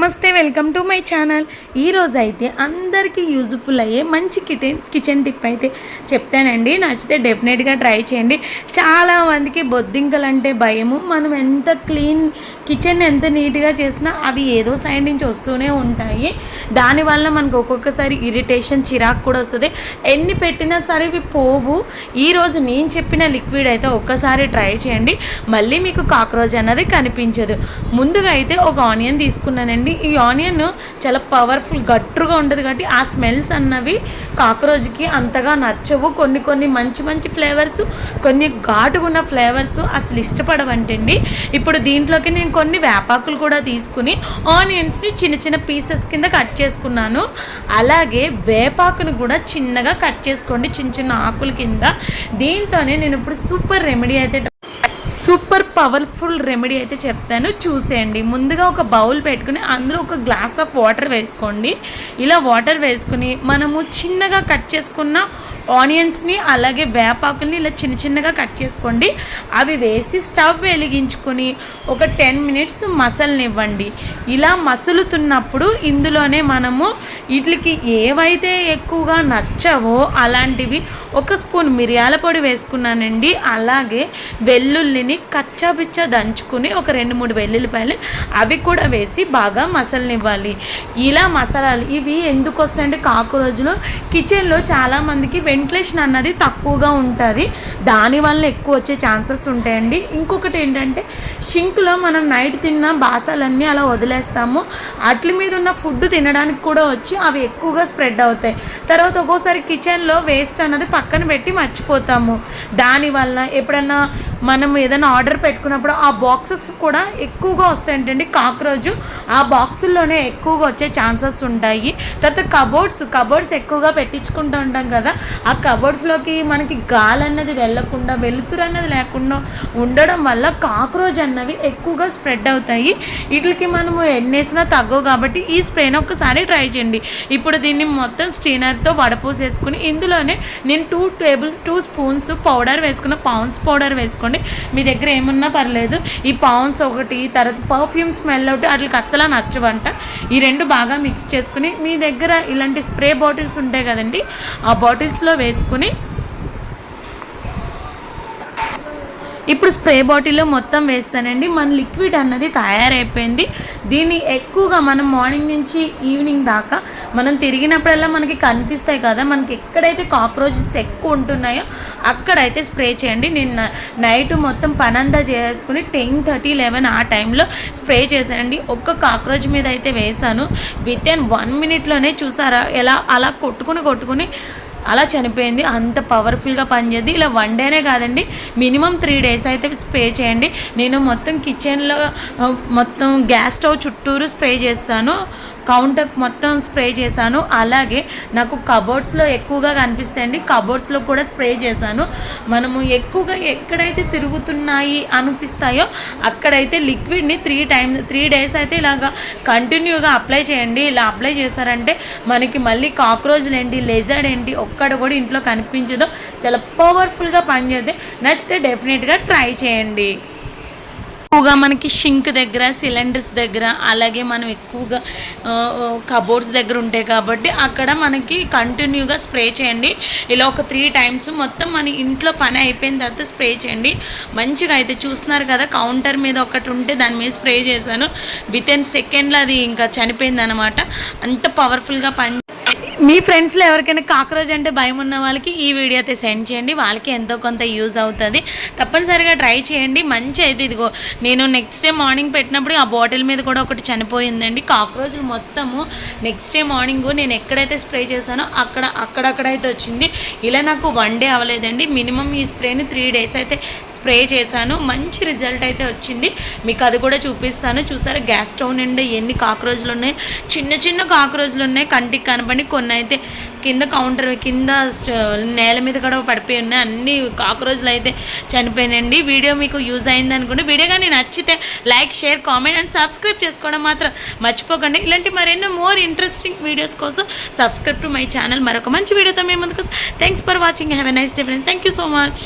నమస్తే welcome to my channel. ఈరోజు అయితే అందరికీ యూజ్ఫుల్ అయ్యే మంచి కిచెన్ కిచెన్ టిప్ అయితే చెప్తానండి. నచ్చితే డెఫినెట్గా ట్రై చేయండి. చాలా మందికి బొద్దింకలు అంటే భయము. మనం ఎంత క్లీన్ కిచెన్ ఎంత నీట్గా చేసినా అవి ఏదో సైడ్ నుంచి వస్తూనే ఉంటాయి. దానివల్ల మనకు ఒక్కొక్కసారి ఇరిటేషన్ చిరాకు కూడా వస్తుంది. ఎన్ని పెట్టినా సరే ఇవి పోవు. ఈరోజు నేను చెప్పిన లిక్విడ్ అయితే ఒక్కసారి ట్రై చేయండి. మళ్ళీ మీకు కాక్రోచ్ అన్నది కనిపించదు. ముందుగా అయితే ఒక ఆనియన్ తీసుకున్నానండి. ఈ ఆనియన్ చాలా పవర్ఫుల్ గట్టుగా ఉంటుంది కాబట్టి ఆ స్మెల్స్ అన్నవి కాక్రోజ్కి అంతగా నచ్చవు. కొన్ని కొన్ని మంచి మంచి ఫ్లేవర్స్ కొన్ని ఘాటుగా ఉన్న ఫ్లేవర్స్ అసలు ఇష్టపడవంటండి. ఇప్పుడు దీంట్లోకి నేను కొన్ని వేపాకులు కూడా తీసుకుని ఆనియన్స్ని చిన్న చిన్న పీసెస్ కింద కట్ చేసుకున్నాను. అలాగే వేపాకును కూడా చిన్నగా కట్ చేసుకోండి చిన్న చిన్న ఆకుల కింద. దీంతోనే నేను ఇప్పుడు సూపర్ రెమెడీ అయితే సూపర్ పవర్ఫుల్ రెమెడీ అయితే చెప్తాను. చూసేయండి. ముందుగా ఒక బౌల్ పెట్టుకుని అందులో ఒక గ్లాస్ ఆఫ్ వాటర్ వేసుకోండి. ఇలా వాటర్ వేసుకుని మనము చిన్నగా కట్ చేసుకున్న ఆనియన్స్ని అలాగే వేపాకుల్ని ఇలా చిన్న చిన్నగా కట్ చేసుకోండి. అవి వేసి స్టవ్ వెలిగించుకొని ఒక టెన్ మినిట్స్ మసలనివ్వండి. ఇలా మసులుతున్నప్పుడు ఇందులోనే మనము వీటికి ఏవైతే ఎక్కువగా నచ్చవో అలాంటివి ఒక స్పూన్ మిరియాల పొడి వేసుకున్నానండి. అలాగే వెల్లుల్లిని కచ్చాపిచ్చా దంచుకుని ఒక రెండు మూడు వెల్లుల్లిపాయలు అవి కూడా వేసి బాగా మసలనివ్వాలి. ఇలా మసాలాలు ఇవి ఎందుకు వస్తాయంటే కాకురోజులు కిచెన్లో చాలామందికి వెంటిలేషన్ అన్నది తక్కువగా ఉంటుంది. దానివల్ల ఎక్కువ వచ్చే ఛాన్సెస్ ఉంటాయండి. ఇంకొకటి ఏంటంటే షింక్లో మనం నైట్ తిన్న బాసాలన్నీ అలా వదిలేస్తాము. వాటి మీద ఉన్న ఫుడ్ తినడానికి కూడా వచ్చి అవి ఎక్కువగా స్ప్రెడ్ అవుతాయి. తర్వాత ఒక్కోసారి కిచెన్లో వేస్ట్ అన్నది పక్కన పెట్టి మర్చిపోతాము. దానివల్ల ఎప్పుడన్నా మనం ఏదైనా ఆర్డర్ పెట్టుకున్నప్పుడు ఆ బాక్సెస్ కూడా ఎక్కువగా వస్తాయంటండి. కాక్రోజు ఆ బాక్సుల్లోనే ఎక్కువగా వచ్చే ఛాన్సెస్ ఉంటాయి. తర్వాత కబోర్డ్స్ కబోర్డ్స్ ఎక్కువగా పెట్టించుకుంటూ ఉంటాం కదా. ఆ కబోర్డ్స్లోకి మనకి గాలి అన్నది వెళ్ళకుండా వెలుతురు అన్నది లేకుండా ఉండడం వల్ల కాక్రోజ్ అన్నవి ఎక్కువగా స్ప్రెడ్ అవుతాయి. వీటికి మనము ఎన్నేసినా తగ్గవు కాబట్టి ఈ స్ప్రేని ఒకసారి ట్రై చేయండి. ఇప్పుడు దీన్ని మొత్తం స్టీనర్తో వడపోసేసుకుని ఇందులోనే నేను two table two spoons powder వేసుకున్న పౌన్స్ పౌడర్ చేసుకోండి మీ దగ్గర ఏమున్నా పర్లేదు. ఈ పౌన్స్ ఒకటి తర్వాత పర్ఫ్యూమ్ స్మెల్ ఒకటి వాటికి అస్సలు నచ్చవంట. ఈ రెండు బాగా మిక్స్ చేసుకుని మీ దగ్గర ఇలాంటి స్ప్రే బాటిల్స్ ఉంటాయి కదండి ఆ బాటిల్స్లో వేసుకుని ఇప్పుడు స్ప్రే బాటిల్లో మొత్తం వేస్తానండి. మన లిక్విడ్ అన్నది తయారైపోయింది. దీన్ని ఎక్కువగా మనం మార్నింగ్ నుంచి ఈవినింగ్ దాకా మనం తిరిగినప్పుడల్లా మనకి కనిపిస్తాయి కదా మనకి ఎక్కడైతే కాక్రోచెస్ ఎక్కువ ఉంటున్నాయో అక్కడైతే స్ప్రే చేయండి. నేను నైట్ మొత్తం పనంతా చేసుకుని టెన్ థర్టీ లెవెన్ ఆ టైంలో స్ప్రే చేశానండి. ఒక్క కాక్రోచ్ మీద అయితే వేసాను విత్ ఇన్ వన్ మినిట్లోనే చూసారా ఎలా అలా కొట్టుకుని కొట్టుకుని అలా చనిపోయింది. అంత పవర్ఫుల్గా పనిచేది. ఇలా వన్ డేనే కాదండి మినిమం త్రీ డేస్ అయితే స్ప్రే చేయండి. నేను మొత్తం కిచెన్లో మొత్తం గ్యాస్ స్టవ్ చుట్టూరు స్ప్రే చేస్తాను. కౌంటర్ మొత్తం స్ప్రే చేశాను. అలాగే నాకు కబోర్డ్స్లో ఎక్కువగా కనిపిస్తాయండి కబోర్డ్స్లో కూడా స్ప్రే చేశాను. మనము ఎక్కువగా ఎక్కడైతే తిరుగుతున్నాయి అనిపిస్తాయో అక్కడైతే లిక్విడ్ని త్రీ టైమ్స్ త్రీ డేస్ అయితే ఇలాగా కంటిన్యూగా అప్లై చేయండి. ఇలా అప్లై చేశారంటే మనకి మళ్ళీ కాక్రోచ్లు ఏంటి లెజర్డ్ ఏంటి ఒక్కడ కూడా ఇంట్లో కనిపించదు. చాలా పవర్ఫుల్గా పనిచేస్తే నచ్చితే డెఫినెట్గా ట్రై చేయండి. ఎక్కువగా మనకి షింక్ దగ్గర సిలిండర్స్ దగ్గర అలాగే మనం ఎక్కువగా కబోర్డ్స్ దగ్గర ఉంటాయి కాబట్టి అక్కడ మనకి కంటిన్యూగా స్ప్రే చేయండి. ఇలా ఒక త్రీ టైమ్స్ మొత్తం మన ఇంట్లో పని అయిపోయిన తర్వాత స్ప్రే చేయండి. మంచిగా అయితే చూస్తున్నారు కదా కౌంటర్ మీద ఒకటి ఉంటే దాని మీద స్ప్రే చేశాను. విత్ ఇన్ సెకండ్లో అది ఇంకా చనిపోయింది అనమాట అంత పవర్ఫుల్గా పని మీ ఫ్రెండ్స్లో ఎవరికైనా కాక్రోచ్ అంటే భయం ఉన్న వాళ్ళకి ఈ వీడియో అయితే సెండ్ చేయండి. వాళ్ళకి ఎంతో కొంత యూజ్ అవుతుంది. తప్పనిసరిగా ట్రై చేయండి. మంచి అయితే ఇదిగో నేను నెక్స్ట్ డే మార్నింగ్ పెట్టినప్పుడు ఆ బాటిల్ మీద కూడా ఒకటి చనిపోయిందండి. కాక్రోచ్లు మొత్తము నెక్స్ట్ డే మార్నింగ్ నేను ఎక్కడైతే స్ప్రే చేశానో అక్కడ అక్కడక్కడైతే వచ్చింది. ఇలా నాకు వన్ డే అవ్వలేదండి. మినిమం ఈ స్ప్రేని త్రీ డేస్ అయితే స్ప్రే చేశాను. మంచి రిజల్ట్ అయితే వచ్చింది. మీకు అది కూడా చూపిస్తాను. చూసారా గ్యాస్ స్టవ్ నిండా ఎన్ని కాక్రోజులు ఉన్నాయి? చిన్న చిన్న కాక్రోజులు ఉన్నాయి. కంటికి కనపడి కొన్ని అయితే కింద కౌంటర్ కింద నేల మీద కూడా పడిపోయి ఉన్నాయి. అన్ని కాక్రోజులు అయితే చనిపోయినండి వీడియో మీకు యూజ్ అయింది అనుకుంటే వీడియో కానీ నచ్చితే like share comment and subscribe చేసుకోవడం మాత్రం మర్చిపోకండి. ఇలాంటి మరెన్నో మోర్ ఇంట్రెస్టింగ్ వీడియోస్ కోసం సబ్స్క్రైబ్ టు మై ఛానల్. మరొక మంచి వీడియోతో మేము ముందుకు thanks for watching have a nice day friend thank you so much